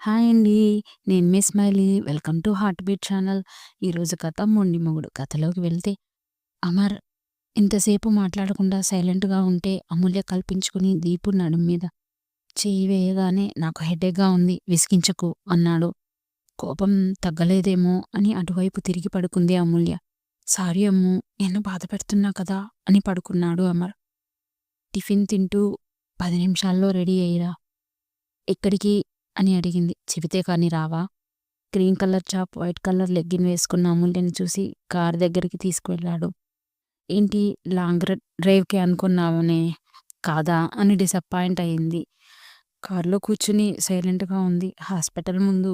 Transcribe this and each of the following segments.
Hi అండి. నేను మీ Smiley. Welcome to heart beat channel. ఈరోజు కథ మొండి మొగుడు. కథలోకి వెళ్తే అమర్ ఇంతసేపు మాట్లాడకుండా సైలెంట్‌గా ఉంటే అమూల్య కల్పించుకుని దీపు నడుం మీద చెయ్యి వేయగానే నాకు హెడేక్‌గా ఉంది. విసిగించకు అన్నాడు. కోపం తగ్గలేదేమో అని అటువైపు తిరిగి పడుకుంది అమూల్య. సారీ అమ్ము నేను బాధ పెడుతున్నా కదా! అని పడుకున్నాడు అమర్. టిఫిన్ తింటూ పది నిమిషాల్లో రెడీ అయ్యిరా. ఎక్కడికి? అని అడిగింది. చెబితే కానీ రావా? గ్రీన్ కలర్ చాప్ వైట్ కలర్ లెగ్గిన్ వేసుకున్న అమూల్యని చూసి కారు దగ్గరికి తీసుకువెళ్ళాడు. ఏంటి లాంగ్ డ్రైవ్‌కి అనుకున్నామనే కాదా? అని డిసప్పాయింట్ అయింది. కారులో కూర్చుని సైలెంట్‌గా ఉంది. హాస్పిటల్ ముందు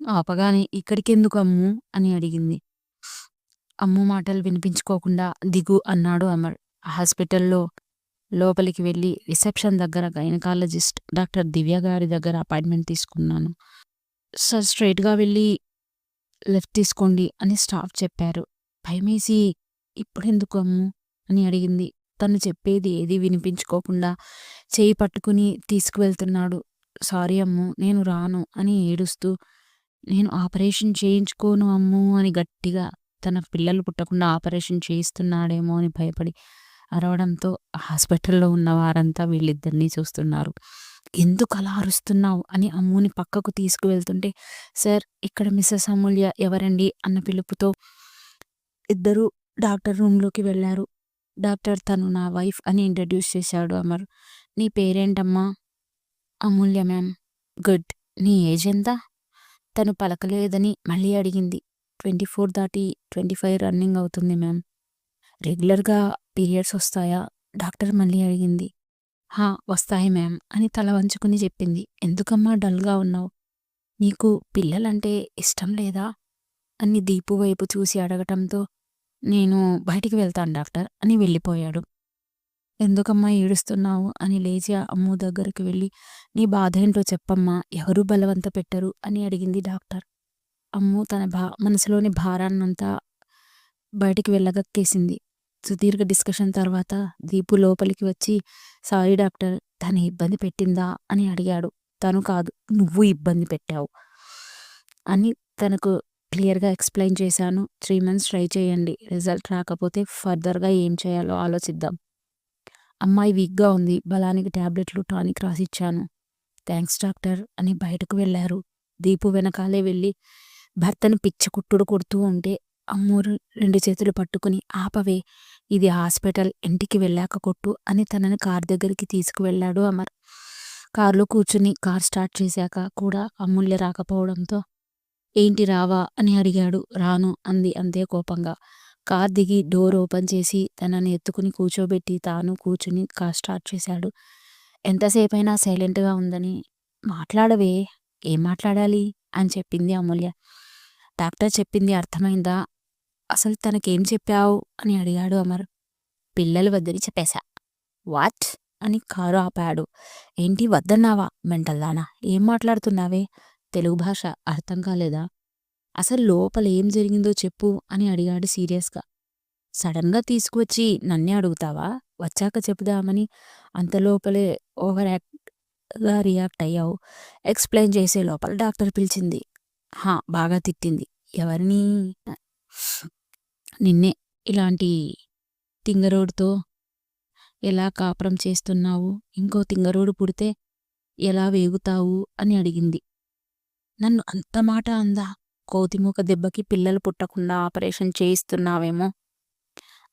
ఆపగానే ఇక్కడికెందుకు అమ్ము అని అడిగింది. అమ్ము మాటలు వినిపించుకోకుండా దిగు అన్నాడు అమర్. హాస్పిటల్లో లోపలికి వెళ్ళి రిసెప్షన్ దగ్గర గైనకాలజిస్ట్ డాక్టర్ దివ్య గారి దగ్గర అపాయింట్మెంట్ తీసుకున్నాను. సార్ స్ట్రెయిట్‌గా వెళ్ళి లెఫ్ట్ తీసుకోండి అని స్టాఫ్ చెప్పారు. భయమేసి ఇప్పుడెందుకమ్ము అని అడిగింది. తను చెప్పేది ఏది వినిపించుకోకుండా చేయి పట్టుకుని తీసుకువెళ్తున్నాడు. సారీ అమ్ము నేను రాను అని ఏడుస్తూ నేను ఆపరేషన్ చేయించుకోను అమ్ము అని గట్టిగా తన పిల్లలు పుట్టకుండా ఆపరేషన్ చేయిస్తున్నాడేమో అని భయపడి అరవడంతో హాస్పిటల్లో ఉన్న వారంతా వీళ్ళిద్దరినీ చూస్తున్నారు. ఎందుకు అలా అరుస్తున్నావు? అని అమ్ముని పక్కకు తీసుకువెళ్తుంటే సార్ ఇక్కడ మిస్సెస్ అమూల్య ఎవరండి అన్న పిలుపుతో ఇద్దరూ డాక్టర్ రూంలోకి వెళ్ళారు. డాక్టర్ తను నా వైఫ్ అని ఇంట్రడ్యూస్ చేశాడు అమర్. నీ పేరేంటమ్మా? అమూల్య మ్యామ్. గుడ్. నీ ఏజ్ ఎంత? తను పలకలేదని మళ్ళీ అడిగింది. ట్వంటీ ఫోర్ దాటి ట్వంటీ ఫైవ్ రన్నింగ్ అవుతుంది మ్యామ్. రెగ్యులర్‌గా పీరియడ్స్ వస్తాయా? డాక్టర్ మళ్ళీ అడిగింది. హా! వస్తాయి మ్యామ్ అని తల వంచుకుని చెప్పింది. ఎందుకమ్మా డల్‌గా ఉన్నావు? నీకు పిల్లలంటే ఇష్టం లేదా? అని దీపు వైపు చూసి అడగటంతో నేను బయటికి వెళ్తాను డాక్టర్ అని వెళ్ళిపోయాడు. ఎందుకమ్మా ఏడుస్తున్నావు? అని లేచి అమ్ము దగ్గరికి వెళ్ళి నీ బాధ ఏంటో చెప్పమ్మా! ఎవరూ బలవంత పెట్టరు అని అడిగింది డాక్టర్. అమ్ము తన భా మనసులోని భారాన్నంతా బయటికి వెళ్ళగక్కేసింది. సుదీర్ఘ డిస్కషన్ తర్వాత దీపు లోపలికి వచ్చి సారీ డాక్టర్ తను ఇబ్బంది పెట్టిందా? అని అడిగాడు. తను కాదు నువ్వు ఇబ్బంది పెట్టావు. అని తనకు క్లియర్‌గా ఎక్స్‌ప్లెయిన్ చేశాను. త్రీ మంత్స్ ట్రై చేయండి. రిజల్ట్ రాకపోతే ఫర్దర్‌గా ఏం చేయాలో ఆలోచిద్దాం. అమ్మాయి వీక్‌గా ఉంది. బలానికి ట్యాబ్లెట్లు టానిక్ రాసిచ్చాను. థ్యాంక్స్ డాక్టర్ అని బయటకు వెళ్ళారు దీపు వెనకాలే వెళ్ళి భర్తను పిచ్చి కుట్టుడు కొడుతూ ఉంటే అమ్మూరు రెండు చేతులు పట్టుకుని ఆపవే! ఇది హాస్పిటల్. ఇంటికి వెళ్ళాక కొట్టు అని తనని కార్ దగ్గరికి తీసుకువెళ్ళాడు అమర్. కారులో కూర్చుని కార్ స్టార్ట్ చేశాక కూడా అమూల్య రాకపోవడంతో ఏంటి రావా? అని అడిగాడు. రాను అంది అంతే కోపంగా. కార్ దిగి డోర్ ఓపెన్ చేసి తనని ఎత్తుకుని కూర్చోబెట్టి తాను కూర్చుని కార్ స్టార్ట్ చేశాడు. ఎంతసేపైనా సైలెంట్‌గా ఉందని మాట్లాడవే! ఏం మాట్లాడాలి? అని చెప్పింది అమూల్య. డాక్టర్ చెప్పింది అర్థమైందా? అసలు తనకేం చెప్పావు? అని అడిగాడు అమర్. పిల్లలు వద్దని చెప్పేశా. వాట్? అని కారు ఆపాడు. ఏంటి వద్దన్నావా? మెంటల్దానా! ఏం మాట్లాడుతున్నావే? తెలుగు భాష అర్థం కాలేదా? అసలు లోపల ఏం జరిగిందో చెప్పు అని అడిగాడు సీరియస్‌గా. సడన్‌గా తీసుకువచ్చి నన్నే అడుగుతావా? వచ్చాక చెబుదామని అంతలోపలే ఓవర్ యాక్ట్‌గా రియాక్ట్ అయ్యావు. ఎక్స్‌ప్లెయిన్ చేసే లోపల డాక్టర్ పిలిచింది. హా! బాగా తిట్టింది. ఎవరిని? నిన్నే. ఇలాంటి తింగరోడుతో ఎలా కాపురం చేస్తున్నావు? ఇంకో తింగరోడు పుడితే ఎలా వేగుతావు? అని అడిగింది. నన్ను అంత మాట అందా? కోతిమూక దెబ్బకి పిల్లలు పుట్టకుండా ఆపరేషన్ చేయిస్తున్నావేమో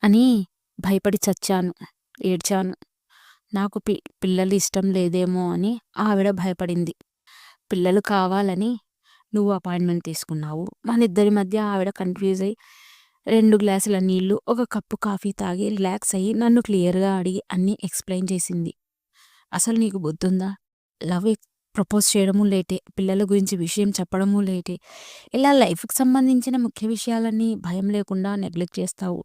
అని భయపడి చచ్చాను. ఏడ్చాను. నాకు పి పిల్లలు ఇష్టం లేదేమో అని ఆవిడ భయపడింది. పిల్లలు కావాలని నువ్వు అపాయింట్మెంట్ తీసుకున్నావు. మన ఇద్దరి మధ్య ఆవిడ కన్‌ఫ్యూజ్ అయ్యి రెండు గ్లాసుల నీళ్ళు, ఒక కప్పు కాఫీ తాగి రిలాక్స్ అయ్యి నన్ను క్లియర్‌గా అడిగి అన్నీ ఎక్స్‌ప్లెయిన్ చేసింది. అసలు నీకు బుద్ధుందా? లవ్ ప్రపోజ్ చేయడము లేటే. పిల్లల గురించి విషయం చెప్పడము లేటే. ఇలా లైఫ్‌కి సంబంధించిన ముఖ్య విషయాలన్నీ భయం లేకుండా నెగ్లెక్ట్ చేస్తావు.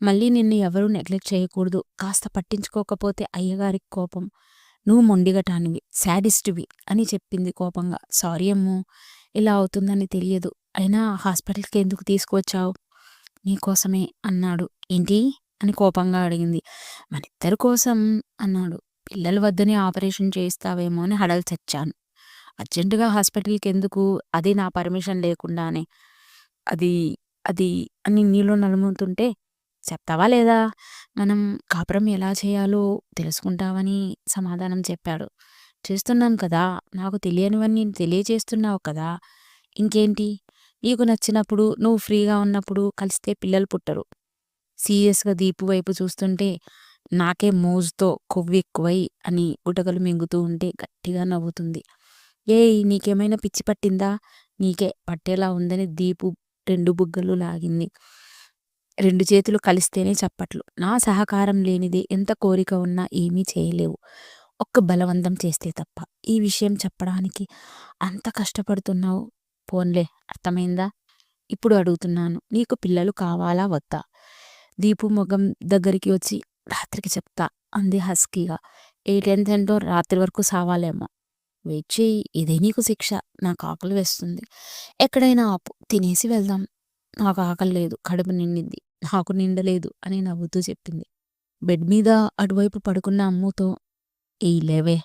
మళ్ళీ నిన్ను ఎవరూ నెగ్లెక్ట్ చేయకూడదు. కాస్త పట్టించుకోకపోతే అయ్యగారికి కోపం. నువ్వు మొండిగటానివి. శాడిస్ట్‌వి అని చెప్పింది కోపంగా. సారీ అమ్మో ఇలా అవుతుందని తెలియదు. అయినా హాస్పిటల్‌కి ఎందుకు తీసుకువచ్చావు? నీకోసమే అన్నాడు. ఏంటి? అని కోపంగా అడిగింది. మనిద్దరి కోసం అన్నాడు. పిల్లలు వద్దని ఆపరేషన్ చేయిస్తావేమో అని హడలు తెచ్చాను అర్జెంటుగా హాస్పిటల్కి ఎందుకు అది నా పర్మిషన్ లేకుండానే. అది అది అని నీలో నలుముతుంటే చెప్తావా లేదా? మనం కాపురం ఎలా చేయాలో తెలుసుకుంటావని సమాధానం చెప్పాడు. చేస్తున్నాను కదా! నాకు తెలియనివన్నీ తెలియచేస్తున్నావు కదా! ఇంకేంటి? నీకు నచ్చినప్పుడు, నువ్వు ఫ్రీగా ఉన్నప్పుడు కలిస్తే పిల్లలు పుట్టరు. సీరియస్‌గా దీపు వైపు చూస్తుంటే నాకే మోజుతో కొవ్వెక్కువై అని గుటకలు మింగుతూ ఉంటే గట్టిగా నవ్వుతుంది. ఏయ్! నీకేమైనా పిచ్చి పట్టిందా? నీకే పట్టేలా ఉందని దీపు రెండు బుగ్గలు లాగింది. రెండు చేతులు కలిస్తేనే చప్పట్లు. నా సహకారం లేనిదే ఎంత కోరిక ఉన్నా ఏమీ చేయలేవు. ఒక్క బలవంతం చేస్తే తప్ప. ఈ విషయం చెప్పడానికి అంత కష్టపడుతున్నావు. పోన్లే అర్థమైందా? ఇప్పుడు అడుగుతున్నాను. నీకు పిల్లలు కావాలా వద్దా? దీపు ముఖం దగ్గరికి వచ్చి రాత్రికి చెప్తా అంది హస్కీగా. ఏ టెన్త్ రాత్రి వరకు సావాలేమో. వెయిట్ చేయి ఇదే నీకు శిక్ష. నాకు ఆకలి వేస్తుంది. ఎక్కడైనా ఆపు. తినేసి వెళ్దాం. నాకు ఆకలి లేదు. కడుపు నిండింది. నాకు నిండలేదు అని నవ్వుతూ చెప్పింది. బెడ్ మీద అటువైపు పడుకున్న అమ్ముతో ఈ లేవే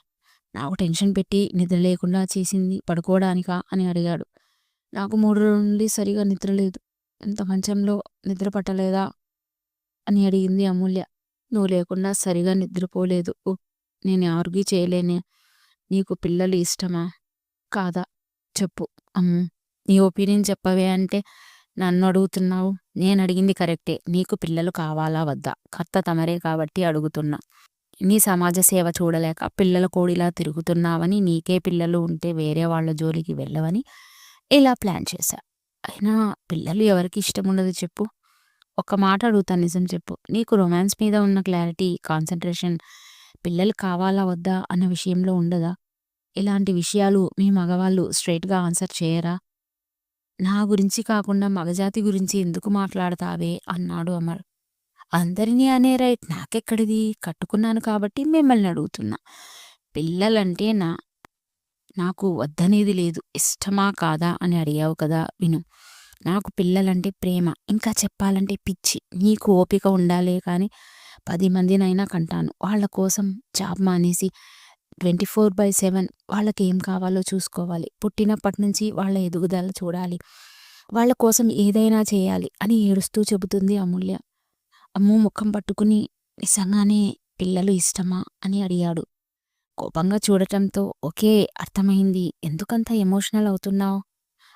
నాకు టెన్షన్ పెట్టి నిద్ర లేకుండా చేసింది పడుకోవడానికా అని అడిగాడు. నాకు మూడు రోజుల నుండి సరిగా నిద్ర లేదు. ఎంత మంచంలో నిద్ర పట్టలేదా? అని అడిగింది అమూల్య. నువ్వు లేకుండా సరిగా నిద్రపోలేదు. నేను ఆర్గ్యూ చేయలేనే. నీకు పిల్లలు ఇష్టమా? కాదా? చెప్పు. అమ్ము. నీ ఒపీనియన్ చెప్పవే అంటే నన్ను అడుగుతున్నావు. నేను అడిగింది కరెక్టే. నీకు పిల్లలు కావాలా వద్దా? కర్త తమరే కాబట్టి అడుగుతున్నా. నీ సమాజ సేవ చూడలేక పిల్లల కోడిలా తిరుగుతున్నావని నీకే పిల్లలు ఉంటే వేరే వాళ్ళ జోలికి వెళ్ళవని ఇలా ప్లాన్ చేశా. అయినా పిల్లలు ఎవరికి ఇష్టం ఉండదు చెప్పు? ఒక మాట అడుగుతాను నిజం చెప్పు. నీకు రొమాన్స్ మీద ఉన్న క్లారిటీ, కాన్సంట్రేషన్ పిల్లలు కావాలా వద్దా అన్న విషయంలో ఉండదా? ఇలాంటి విషయాలు మీ మగవాళ్ళు స్ట్రెయిట్‌గా ఆన్సర్ చేయరా? నా గురించి కాకుండా మగజాతి గురించి ఎందుకు మాట్లాడతావే? అన్నాడు అమర్. అందరినీ అనే రైట్ నాకెక్కడిది? కట్టుకున్నాను కాబట్టి మిమ్మల్ని అడుగుతున్నా. పిల్లలంటే నా నాకు వద్దనేది లేదు. ఇష్టమా కాదా అని అడిగావు కదా విను. నాకు పిల్లలంటే ప్రేమ. ఇంకా చెప్పాలంటే పిచ్చి. నీకు ఓపిక ఉండాలే కానీ పది మందినైనా కంటాను. వాళ్ళ కోసం జాబ్ మానేసి ట్వంటీ ఫోర్ బై సెవెన్ వాళ్ళకి ఏం కావాలో చూసుకోవాలి. పుట్టినప్పటి నుంచి వాళ్ళ ఎదుగుదల చూడాలి. వాళ్ళ కోసం ఏదైనా చేయాలి అని ఏడుస్తూ చెబుతుంది అమూల్య. అమ్ము ముఖం పట్టుకుని నిజంగానే పిల్లలు ఇష్టమా అని అడిగాడు. కోపంగా చూడటంతో ఓకే అర్థమైంది. ఎందుకంత ఎమోషనల్ అవుతున్నావు?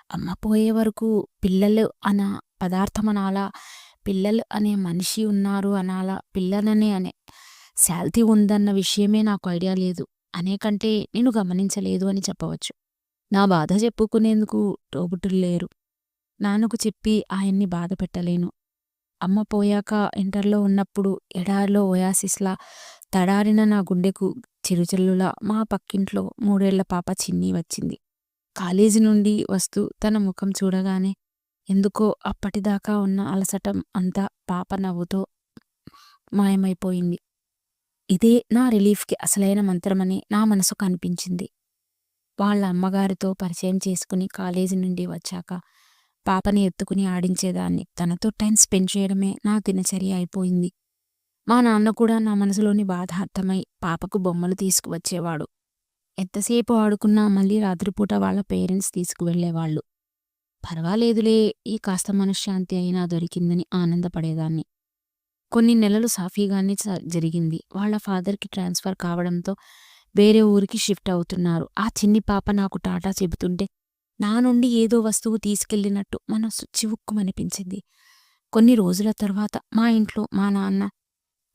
అమ్మ పోయే వరకు పిల్లలు అన పదార్థం అనాలా? పిల్లలు అనే మనిషి ఉన్నారు అనాలా? పిల్లలనే అనే శాల్తీ ఉందన్న విషయమే నాకు ఐడియా లేదు. అనే కంటే నేను గమనించలేదు అని చెప్పవచ్చు. నా బాధ చెప్పుకునేందుకు తోబుట్టులు లేరు. నాన్నకు చెప్పి ఆయన్ని బాధ పెట్టలేను. అమ్మ పోయాక ఇంటర్లో ఉన్నప్పుడు ఎడారిలో ఒయాసిస్‌లా తడారిన నా గుండెకు చిరుజల్లులా మా పక్కింట్లో మూడేళ్ళ పాప చిన్ని వచ్చింది. కాలేజీ నుండి వస్తూ తన ముఖం చూడగానే ఎందుకో అప్పటిదాకా ఉన్న అలసటం అంతా పాప నవ్వుతో మాయమైపోయింది. ఇదే నా రిలీఫ్‌కి అసలైన మంత్రమని నా మనసుకు అనిపించింది. వాళ్ళ అమ్మగారితో పరిచయం చేసుకుని కాలేజీ నుండి వచ్చాక పాపని ఎత్తుకుని ఆడించేదాన్ని. తనతో టైం స్పెండ్ చేయడమే నా దినచర్య అయిపోయింది. మా నాన్న కూడా నా మనసులోని బాధ అర్థమై పాపకు బొమ్మలు తీసుకువచ్చేవాడు. ఎంతసేపు ఆడుకున్నా మళ్ళీ రాత్రిపూట వాళ్ళ పేరెంట్స్ తీసుకువెళ్ళేవాళ్ళు. పర్వాలేదులే ఈ కాస్త మనశ్శాంతి అయినా దొరికిందని ఆనందపడేదాన్ని. కొన్ని నెలలు సాఫీగానే జరిగింది. వాళ్ళ ఫాదర్‌కి ట్రాన్స్‌ఫర్ కావడంతో వేరే ఊరికి షిఫ్ట్ అవుతున్నారు. ఆ చిన్ని పాప నాకు టాటా చెబుతుంటే నా నుండి ఏదో వస్తువు తీసుకెళ్ళినట్టు మనసు చివుక్కుమనిపించింది. కొన్ని రోజుల తర్వాత మా ఇంట్లో మా నాన్న,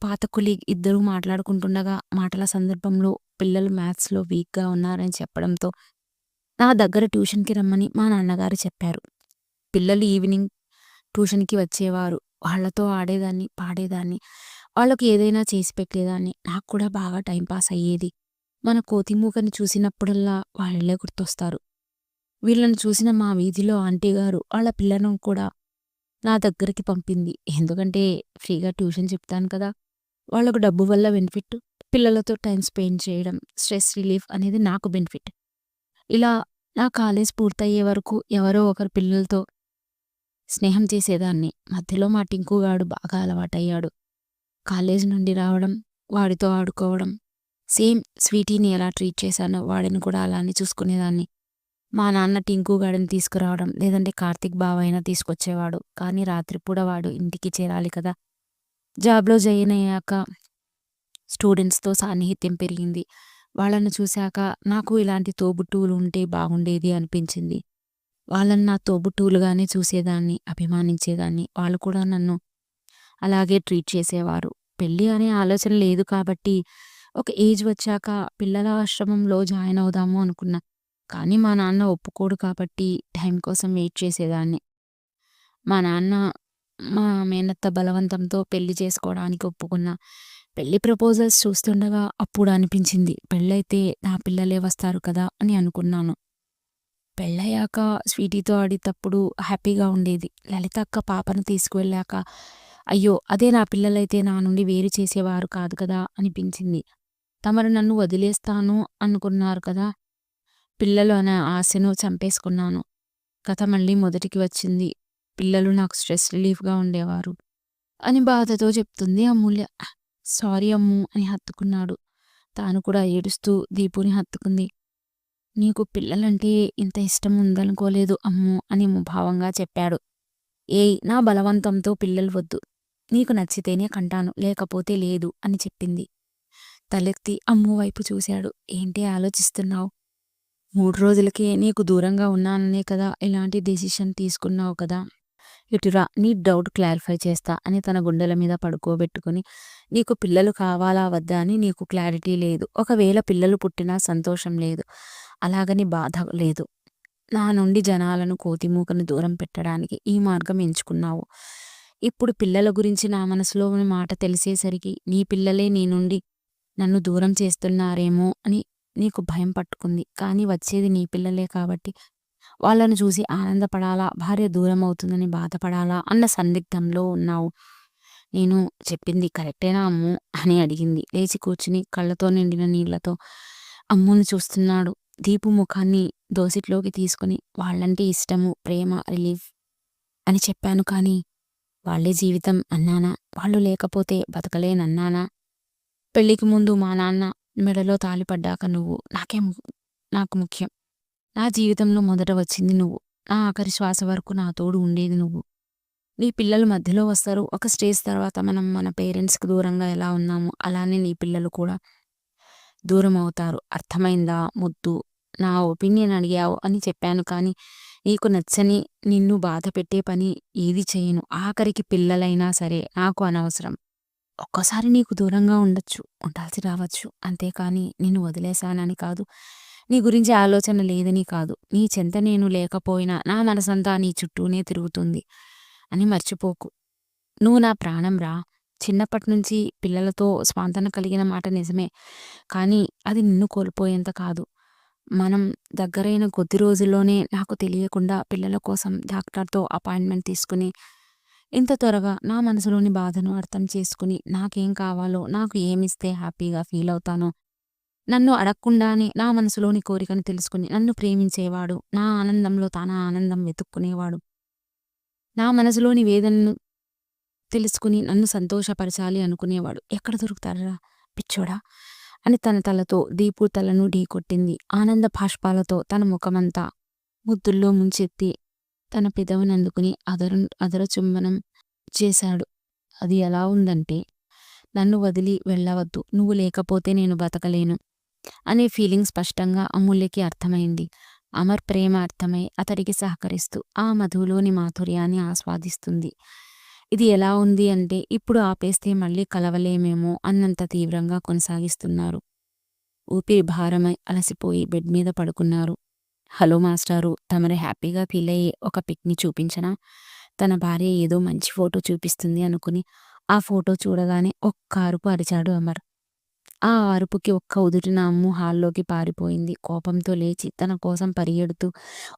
పాత కొలీగ్ ఇద్దరూ మాట్లాడుకుంటుండగా మాటల సందర్భంలో పిల్లలు మ్యాథ్స్‌లో వీక్‌గా ఉన్నారని చెప్పడంతో నా దగ్గర ట్యూషన్‌కి రమ్మని మా నాన్నగారు చెప్పారు. పిల్లలు ఈవినింగ్ ట్యూషన్‌కి వచ్చేవారు. వాళ్ళతో ఆడేదాన్ని, పాడేదాన్ని. వాళ్ళకి ఏదైనా చేసి పెట్టేదాన్ని. నాకు కూడా బాగా టైంపాస్ అయ్యేది. మన కోతిమూకని చూసినప్పుడల్లా వాళ్ళే గుర్తొస్తారు. వీళ్ళని చూసిన మా వీధిలో ఆంటీ గారు వాళ్ళ పిల్లను కూడా నా దగ్గరికి పంపింది. ఎందుకంటే ఫ్రీగా ట్యూషన్ చెప్తాను కదా! వాళ్ళకు డబ్బు వల్ల బెనిఫిట్, పిల్లలతో టైం స్పెండ్ చేయడం, స్ట్రెస్ రిలీఫ్ అనేది నాకు బెనిఫిట్. ఇలా నా కాలేజ్ పూర్తయ్యే వరకు ఎవరో ఒకరు పిల్లలతో స్నేహం చేసేదాన్ని. మధ్యలో మా టింకుగాడు బాగా అలవాటయ్యాడు. కాలేజ్ నుండి రావడం, వాడితో ఆడుకోవడం, సేమ్ స్వీటీని ఎలా ట్రీట్ చేశానో వాడిని కూడా అలానే చూసుకునేదాన్ని. మా నాన్న టింకు గాడిని తీసుకురావడం లేదంటే కార్తీక్ బావ అయినా తీసుకొచ్చేవాడు కానీ రాత్రిపూట వాడు ఇంటికి చేరాలి కదా జాబ్లో జాయిన్ అయ్యాక స్టూడెంట్స్తో సాన్నిహిత్యం పెరిగింది. వాళ్ళను చూశాక నాకు ఇలాంటి తోబుట్టువులు ఉంటే బాగుండేది అనిపించింది. వాళ్ళని నా తోబుట్టువులుగానే చూసేదాన్ని అభిమానించేదాన్ని. వాళ్ళు కూడా నన్ను అలాగే ట్రీట్ చేసేవారు. పెళ్ళి అనే ఆలోచన లేదు కాబట్టి ఒక ఏజ్ వచ్చాక పిల్లల ఆశ్రమంలో జాయిన్ అవుదాము అనుకున్నా. కానీ మా నాన్న ఒప్పుకోడు కాబట్టి టైం కోసం వెయిట్ చేసేదాన్ని. మా నాన్న మా మేనత్త బలవంతంతో పెళ్ళి చేసుకోవడానికి ఒప్పుకున్న. పెళ్ళి ప్రపోజల్స్ చూస్తుండగా అప్పుడు అనిపించింది పెళ్ళైతే నా పిల్లలే వస్తారు కదా అని అనుకున్నాను. పెళ్ళయ్యాక స్వీటీతో ఆడేటప్పుడు హ్యాపీగా ఉండేది. లలిత అక్క పాపను తీసుకువెళ్ళాక అయ్యో అదే నా పిల్లలైతే నా నుండి వేరు చేసేవారు కాదు కదా అనిపించింది. తమరు నన్ను వదిలేస్తాను అనుకున్నారు కదా పిల్లలు అనే ఆశను చంపేసుకున్నాను. కథ మళ్ళీ మొదటికి వచ్చింది. పిల్లలు నాకు స్ట్రెస్ రిలీఫ్గా ఉండేవారు. అని బాధతో చెప్తుంది అమూల్య. సారీ అమ్ము అని హత్తుకున్నాడు. తాను కూడా ఏడుస్తూ దీపుని హత్తుకుంది. నీకు పిల్లలంటే ఇంత ఇష్టం ఉందనుకోలేదు అమ్ము అని ముభావంగా చెప్పాడు. ఏయ్ నా బలవంతంతో పిల్లలు వద్దు. నీకు నచ్చితేనే కంటాను లేకపోతే లేదు అని చెప్పింది. తలెత్తి అమ్ము వైపు చూశాడు. ఏంటి ఆలోచిస్తున్నావు? మూడు రోజులకే నీకు దూరంగా ఉన్నాననే కదా ఇలాంటి డెసిషన్ తీసుకున్నావు కదా. ఇటురా నీ డౌట్ క్లారిఫై చేస్తా అని తన గుండెల మీద పడుకోబెట్టుకుని నీకు పిల్లలు కావాలా వద్దా అని నీకు క్లారిటీ లేదు. ఒకవేళ పిల్లలు పుట్టినా సంతోషం లేదు. అలాగని బాధ లేదు. నా నుండి జనాలను కోతిమూకను దూరం పెట్టడానికి ఈ మార్గం ఎంచుకున్నావు. ఇప్పుడు పిల్లల గురించి నా మనసులోని మాట తెలిసేసరికి నీ పిల్లలే నీ నుండి నన్ను దూరం చేస్తున్నారేమో అని నీకు భయం పట్టుకుంది. కానీ వచ్చేది నీ పిల్లలే కాబట్టి వాళ్ళను చూసి ఆనందపడాలా? భార్య దూరం అవుతుందని బాధపడాలా? అన్న సందిగ్ధంలో ఉన్నావు. నేను చెప్పింది కరెక్టేనా అమ్ము? అని అడిగింది. లేచి కూర్చుని కళ్ళతో నిండిన నీళ్ళతో అమ్ముని చూస్తున్నాడు. దీపు ముఖాన్ని దోసిట్లోకి తీసుకుని వాళ్ళంటే ఇష్టము ప్రేమ రిలీఫ్ అని చెప్పాను కానీ వాళ్ళే జీవితం అన్నానా? వాళ్ళు లేకపోతే బతకలేనన్నానా? పెళ్ళికి ముందు మా నాన్న మెడలో తాలిపడ్డాక నువ్వు నాకేం నాకు ముఖ్యం. నా జీవితంలో మొదట వచ్చింది నువ్వు. నా ఆఖరి శ్వాస వరకు నా తోడు ఉండేది నువ్వు. నీ పిల్లలు మధ్యలో వస్తారు. ఒక స్టేజ్ తర్వాత మనం మన పేరెంట్స్కి దూరంగా ఎలా ఉన్నామో అలానే నీ పిల్లలు కూడా దూరం అవుతారు. అర్థమైందా? ముద్దు. నా ఒపీనియన్ అడిగావు అని చెప్పాను కానీ నీకు నచ్చని నిన్ను బాధ పెట్టే పని ఏది చేయను. ఆఖరికి పిల్లలైనా సరే నాకు అనవసరం. ఒక్కసారి నీకు దూరంగా ఉండొచ్చు ఉండాల్సి రావచ్చు. అంతేకాని నిన్ను వదిలేశానని కాదు. నీ గురించి ఆలోచన లేదని కాదు. నీ చెంత నేను లేకపోయినా నా మనసంతా నీ చుట్టూనే తిరుగుతుంది అని మర్చిపోకు. నువ్వు నా ప్రాణం రా. చిన్నప్పటి నుంచి పిల్లలతో స్పాంతన కలిగిన మాట నిజమే. కానీ అది నిన్ను కోల్పోయేంత కాదు. మనం దగ్గరైన కొద్ది రోజుల్లోనే నాకు తెలియకుండా పిల్లల కోసం డాక్టర్తో అపాయింట్మెంట్ తీసుకుని ఇంత త్వరగా నా మనసులోని బాధను అర్థం చేసుకుని నాకేం కావాలో నాకు ఏమిస్తే హ్యాపీగా ఫీల్ అవుతానో నన్ను అడగకుండానే నా మనసులోని కోరికను తెలుసుకుని నన్ను ప్రేమించేవాడు నా ఆనందంలో తానా ఆనందం వెతుక్కునేవాడు. నా మనసులోని వేదనను తెలుసుకుని నన్ను సంతోషపరచాలి అనుకునేవాడు. ఎక్కడ దొరుకుతారా పిచ్చోడా? అని తన తలతో దీపు తలను ఢీకొట్టింది. ఆనంద భాష్పాలతో తన ముఖమంతా ముద్దుల్లో ముంచెత్తి తన పెదవినందుకుని అదరు అదర చుంబనం చేశాడు. అది ఎలా ఉందంటే నన్ను వదిలి వెళ్ళవద్దు. నువ్వు లేకపోతే నేను బతకలేను. అనే ఫీలింగ్ స్పష్టంగా అమూల్యకి అర్థమైంది. అమర్ ప్రేమ అర్థమై అతడికి సహకరిస్తూ ఆ మధులోని మాధుర్యాన్ని ఆస్వాదిస్తుంది. ఇది ఎలా ఉంది అంటే ఇప్పుడు ఆపేస్తే మళ్ళీ కలవలేమేమో అన్నంత తీవ్రంగా కొనసాగిస్తున్నారు. ఊపిరి భారమై అలసిపోయి బెడ్ మీద పడుకున్నారు. హలో మాస్టారు తమరు హ్యాపీగా ఫీల్ అయ్యి ఒక పిక్ని చూపించనా? తన భార్య ఏదో మంచి ఫోటో చూపిస్తుంది అనుకుని ఆ ఫోటో చూడగానే ఒక్క అరుపు అరిచాడు అమర్. ఆ అరుపుకి ఒక్క ఉదుటిన అమ్ము హాల్లోకి పారిపోయింది. కోపంతో లేచి తన కోసం పరిగెడుతూ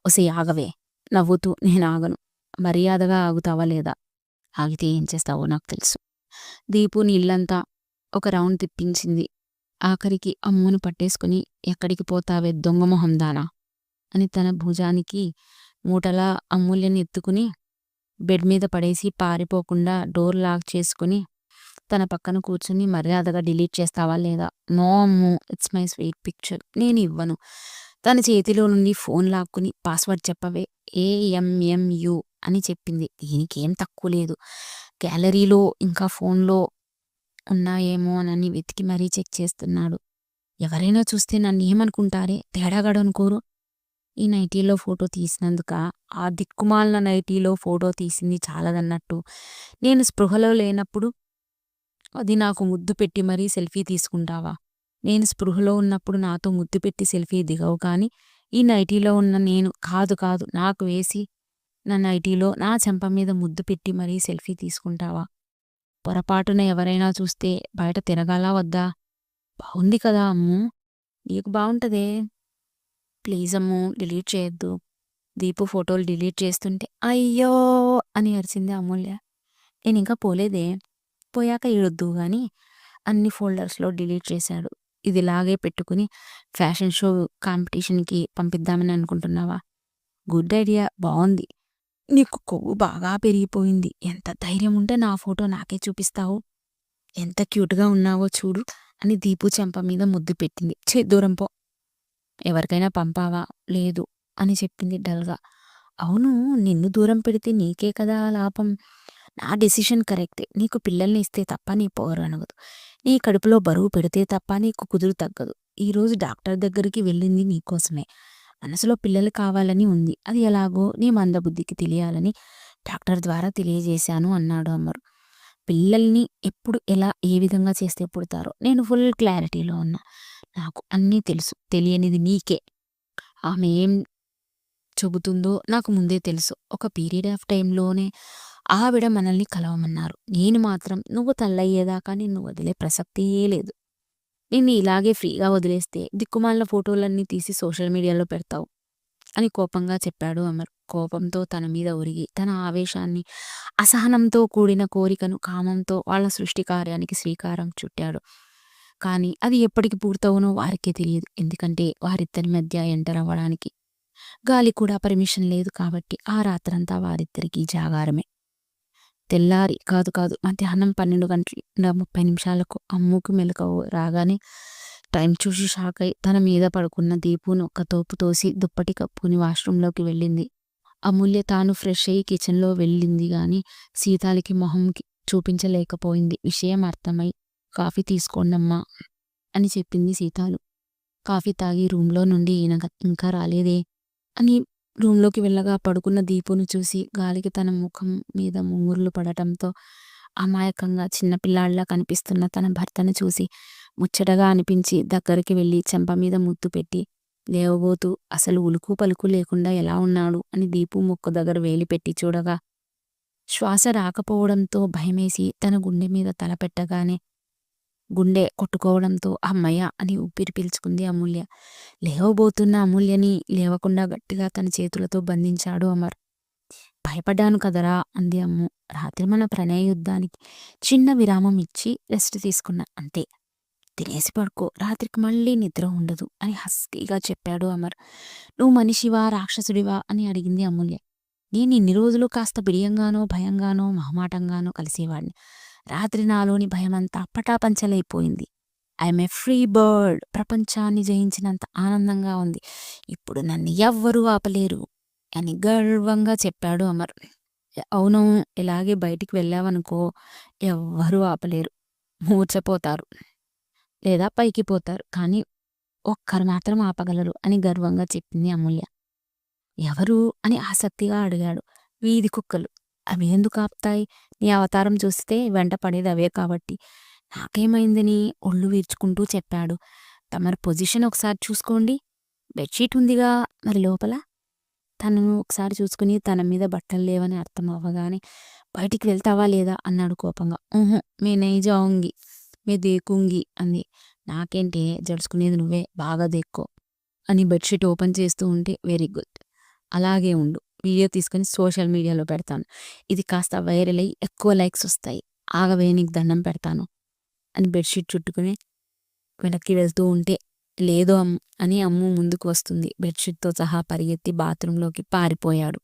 ఒసే ఆగవే నవ్వుతూ నేను ఆగను. మర్యాదగా ఆగుతావా లేదా? ఆగితే ఏం చేస్తావో నాకు తెలుసు. దీపు నీళ్ళంతా ఒక రౌండ్ తిప్పించింది. ఆఖరికి అమ్మును పట్టేసుకుని ఎక్కడికి పోతావే దొంగమొహం దానా? అని తన భుజానికి మూటలా అమూల్యని ఎత్తుకుని బెడ్ మీద పడేసి పారిపోకుండా డోర్ లాక్ చేసుకుని తన పక్కన కూర్చుని మర్యాదగా డిలీట్ చేస్తావా లేదా? No Ammu it's my sweet picture. నేను ఇవ్వను. తన చేతిలో నుండి ఫోన్ లాక్కుని పాస్వర్డ్ చెప్పవే. ఏఎంఎంయు అని చెప్పింది. దీనికేం తక్కువ లేదు. గ్యాలరీలో ఇంకా ఫోన్లో ఉన్నాయేమో అని వెతికి మరీ చెక్ చేస్తున్నాడు. ఎవరైనా చూస్తే నన్ను ఏమనుకుంటారే? తేడాగాడనుకోరు ఈ నైటీలో ఫోటో తీసినందుక ఆ దిక్కుమాలిన నైటీలో ఫోటో తీసింది చాలదన్నట్టు. నేను స్పృహలో లేనప్పుడు అది నాకు ముద్దు పెట్టి మరీ సెల్ఫీ తీసుకుంటావా? నేను స్పృహలో ఉన్నప్పుడు నాతో ముద్దు పెట్టి సెల్ఫీ దిగవు కానీ ఈ నైటీలో ఉన్న నేను కాదు కాదు నాకు వేసి నా నైటీలో నా చెంప మీద ముద్దు పెట్టి మరీ సెల్ఫీ తీసుకుంటావా? పొరపాటున ఎవరైనా చూస్తే బయట తిరగాలా వద్దా? బాగుంది కదా అమ్ము! నీకు బాగుంటదే ప్లీజ్ అమ్ము డిలీట్ చేయొద్దు. దీపు ఫోటోలు డిలీట్ చేస్తుంటే అయ్యో! అని అరిచింది అమూల్య. నేను ఇంకా పోలేదే. పోయాక ఏడొద్దు కానీ అన్ని ఫోల్డర్స్లో డిలీట్ చేశాడు ఇది ఇలాగే పెట్టుకుని ఫ్యాషన్ షో కాంపిటీషన్కి పంపిద్దామని అనుకుంటున్నావా? గుడ్ ఐడియా బాగుంది నీకు కొవ్వు బాగా పెరిగిపోయింది. ఎంత ధైర్యం ఉంటే నా ఫోటో నాకే చూపిస్తావు. ఎంత క్యూట్గా ఉన్నావో చూడు అని దీపు చెంప మీద ముద్దు పెట్టింది. చే దూరం పో. ఎవరికైనా పంపావా? లేదు అని చెప్పింది డల్గా. అవును నిన్ను దూరం పెడితే నీకే కదా లాభం. నా డెసిషన్ కరెక్టే. నీకు పిల్లల్ని ఇస్తే తప్ప నీ పోరు అనగదు నీ కడుపులో బరువు పెడితే తప్ప నీకు కుదురు తగ్గదు. ఈరోజు డాక్టర్ దగ్గరికి వెళ్ళింది నీకోసమే మనసులో పిల్లలు కావాలని ఉంది. అది ఎలాగో నీ మందబుద్ధికి తెలియాలని డాక్టర్ ద్వారా తెలియజేశాను అన్నాడు అమ్మరు పిల్లల్ని ఎప్పుడు ఎలా ఏ విధంగా చేస్తే పుడతారో నేను ఫుల్ క్లారిటీలో ఉన్నా. నాకు అన్నీ తెలుసు. తెలియనిది నీకే. ఆమె ఏం చెబుతుందో నాకు ముందే తెలుసు. ఒక పీరియడ్ ఆఫ్ టైంలోనే ఆవిడ మనల్ని కలవమన్నారు. నేను మాత్రం నువ్వు తల్లయ్యేదాకా నిన్ను వదిలే ప్రసక్తే లేదు. నిన్ను ఇలాగే ఫ్రీగా వదిలేస్తే దిక్కుమాలిన ఫోటోలన్నీ తీసి సోషల్ మీడియాలో పెడతావు అని కోపంగా చెప్పాడు అమర్. కోపంతో తన మీద ఉరిగి తన ఆవేశాన్ని అసహనంతో కూడిన కోరికను కామంతో వాళ్ళ సృష్టి కార్యానికి శ్రీకారం చుట్టాడు. కానీ అది ఎప్పటికి పూర్తవునో వారికే తెలియదు. ఎందుకంటే వారిద్దరి మధ్య ఎంటర్ అవ్వడానికి గాలి కూడా పర్మిషన్ లేదు కాబట్టి ఆ రాత్రంతా వారిద్దరికీ జాగారమే. తెల్లారి కాదు కాదు మధ్యాహ్నం పన్నెండు గంటల ముప్పై నిమిషాలకు అమ్ముకు మెలకువ రాగానే టైం చూసి షాక్ అయి తన మీద పడుకున్న దీపును ఒక్క తోపు తోసి దుప్పటి కప్పుకుని వాష్రూంలోకి వెళ్ళింది. అమూల్య తాను ఫ్రెష్ అయ్యి కిచెన్లో వెళ్ళింది గాని సీతాలకి మొహంకి చూపించలేకపోయింది. విషయం అర్థమై కాఫీ తీసుకోండమ్మా అని చెప్పింది సీతాలు. కాఫీ తాగి రూంలో నుండి ఈయన ఇంకా రాలేదే అని రూమ్లోకి వెళ్ళగా పడుకున్న దీపును చూసి గాలికి తన ముఖం మీద ముంగుర్లు పడటంతో అమాయకంగా చిన్నపిల్లాడిలా కనిపిస్తున్న తన భర్తను చూసి ముచ్చటగా అనిపించి దగ్గరికి వెళ్ళి చెంప మీద ముద్దు పెట్టి లేవబోతూ అసలు ఉలుకు పలుకు లేకుండా ఎలా ఉన్నాడు? అని దీపు మొక్క దగ్గర వేలి పెట్టి చూడగా శ్వాస రాకపోవడంతో భయమేసి తన గుండె మీద తల పెట్టగానే గుండె కొట్టుకోవడంతో అమ్మయ్య అని ఊపిరి పీల్చుకుంది అమూల్య. లేవబోతున్న అమూల్యని లేవకుండా గట్టిగా తన చేతులతో బంధించాడు అమర్. భయపడ్డాను కదరా అంది అమ్ము. రాత్రి మన ప్రణయ యుద్ధానికి చిన్న విరామం ఇచ్చి రెస్ట్ తీసుకున్నా. అంతే. తినేసి పడుకో. రాత్రికి మళ్ళీ నిద్ర ఉండదు అని హస్కీగా చెప్పాడు అమర్. నువ్వు మనిషివా రాక్షసుడివా అని అడిగింది అమూల్య. నేను ఇన్ని రోజులు కాస్త బిడియంగానో భయంగానో మహమాటంగానో కలిసేవాడిని. రాత్రి నాలోని భయమంతా పటాపంచలైపోయింది. I'm a free bird. ప్రపంచాన్ని జయించినంత ఆనందంగా ఉంది. ఇప్పుడు నన్ను ఎవ్వరూ ఆపలేరు అని గర్వంగా చెప్పాడు అమర్. అవును ఇలాగే బయటికి వెళ్ళావనుకో ఎవ్వరూ ఆపలేరు. మూర్చపోతారు లేదా పైకి పోతారు. కానీ ఒక్కరు మాత్రం ఆపగలరు అని గర్వంగా చెప్పింది అమూల్య. ఎవరు అని ఆసక్తిగా అడిగాడు వీధి కుక్కలు. అవి ఎందుకు ఆపుతాయి? నీ అవతారం చూస్తే వెంట పడేది అవే కాబట్టి. నాకేమైందని ఒళ్ళు వీర్చుకుంటూ చెప్పాడు. తమరి పొజిషన్ ఒకసారి చూసుకోండి. బెడ్షీట్ ఉందిగా మరి లోపల? తను ఒకసారి చూసుకుని తన మీద బట్టలు లేవని అర్థం అవ్వగానే బయటికి వెళ్తావా లేదా? అన్నాడు కోపంగా. ఊహు మే నై జాంగి మే దేకుంగి అంది. నాకేంటే జడుచుకునేది నువ్వే బాగా దేక్కో అని బెడ్షీట్ ఓపెన్ చేస్తూ ఉంటే వెరీ గుడ్. అలాగే ఉండు. వీడియో తీసుకొని సోషల్ మీడియాలో పెడతాను. ఇది కాస్త వైరల్ అయ్యి ఎక్కువ లైక్స్ వస్తాయి. ఆగవే నీకు దండం పెడతాను అని బెడ్షీట్ చుట్టుకుని వెనక్కి వెళ్తూ ఉంటే లేదు అమ్ అని అమ్ము ముందుకు వస్తుంది. బెడ్షీట్తో సహా పరిగెత్తి బాత్రూంలోకి పారిపోయాడు.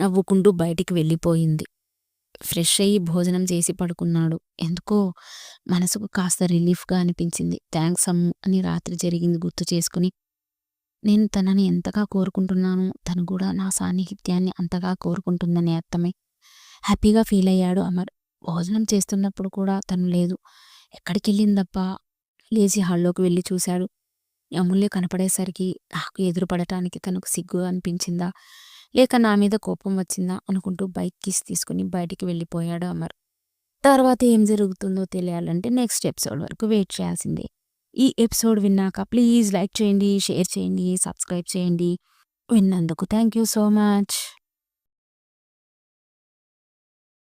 నవ్వుకుంటూ బయటికి వెళ్ళిపోయింది. ఫ్రెష్ అయ్యి భోజనం చేసి పడుకున్నాడు. ఎందుకో? మనసుకు కాస్త రిలీఫ్గా అనిపించింది. థ్యాంక్స్ అమ్ము అని రాత్రి జరిగింది గుర్తు చేసుకుని నేను తనని ఎంతగా కోరుకుంటున్నానో తను కూడా నా సాన్నిహిత్యాన్ని అంతగా కోరుకుంటుందని అర్థమే. హ్యాపీగా ఫీల్ అయ్యాడు అమర్. భోజనం చేస్తున్నప్పుడు కూడా తను లేదు. ఎక్కడికి వెళ్ళిందబ్బా లేచి హాల్లోకి వెళ్ళి చూశాడు. అమూల్య కనపడేసరికి నాకు ఎదురుపడటానికి తనకు సిగ్గు అనిపించిందా? లేక నా మీద కోపం వచ్చిందా? అనుకుంటూ బైక్ కీస్ తీసుకుని బయటికి వెళ్ళిపోయాడు అమర్. తర్వాత ఏం జరుగుతుందో తెలియాలంటే నెక్స్ట్ ఎపిసోడ్ వరకు వెయిట్ చేయాల్సిందే. ఈ ఎపిసోడ్ విన్నాక ప్లీజ్ లైక్ చేయండి షేర్ చేయండి సబ్స్క్రైబ్ చేయండి. విన్నందుకు థ్యాంక్ యూ సో మచ్.